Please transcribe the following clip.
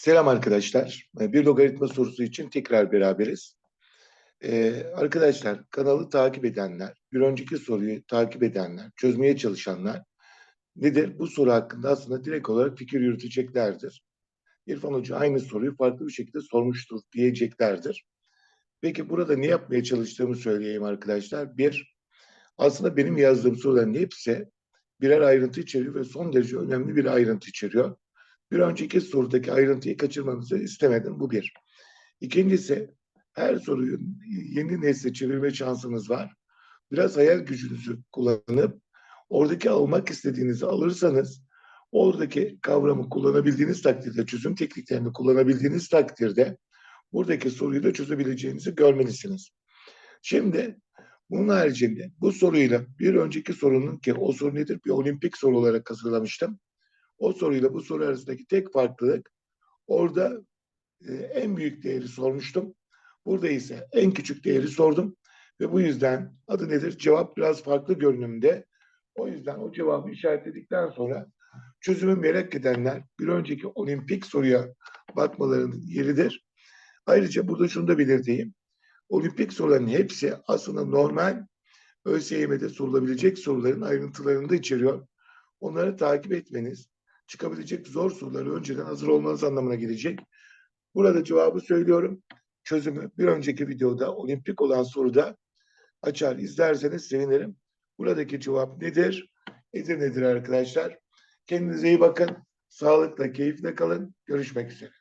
Selam arkadaşlar. Ee, Bir logaritma sorusu için tekrar beraberiz. Ee, arkadaşlar kanalı takip edenler, bir önceki soruyu takip edenler, çözmeye çalışanlar nedir? Bu soru hakkında aslında direkt olarak fikir yürüteceklerdir. İrfan Hoca aynı soruyu farklı bir şekilde sormuştur diyeceklerdir. Peki burada ne yapmaya çalıştığımı söyleyeyim arkadaşlar. Bir, aslında benim yazdığım soruların hepsi birer ayrıntı içeriyor ve son derece önemli bir ayrıntı içeriyor. Bir önceki sorudaki ayrıntıyı kaçırmanızı istemedim. Bu bir. İkincisi her soruyu yeni nesle çevirme şansınız var. Biraz hayal gücünüzü kullanıp oradaki almak istediğinizi alırsanız oradaki kavramı kullanabildiğiniz takdirde, çözüm tekniklerini kullanabildiğiniz takdirde buradaki soruyu da çözebileceğinizi görmelisiniz. Şimdi bunun haricinde bu soruyla bir önceki sorunun ki o soru nedir? Bir olimpik soru olarak hazırlamıştım. O soruyla bu soru arasındaki tek farklılık orada e, en büyük değeri sormuştum. Burada ise en küçük değeri sordum ve bu yüzden adı nedir? Cevap biraz farklı görünümde. O yüzden o cevabı işaretledikten sonra çözümü merak edenler bir önceki olimpik soruya bakmalarının yeridir. Ayrıca burada şunu da belirteyim. Olimpik soruların hepsi aslında normal ÖSYM'de sorulabilecek soruların ayrıntılarını da içeriyor. Onları takip etmeniz, çıkabilecek zor soruları önceden hazır olmanız anlamına gelecek. Burada cevabı söylüyorum. Çözümü bir önceki videoda olimpik olan soruda açar izlerseniz sevinirim. Buradaki cevap nedir? Edirne'dir arkadaşlar. Kendinize iyi bakın. Sağlıkla, keyifle kalın. Görüşmek üzere.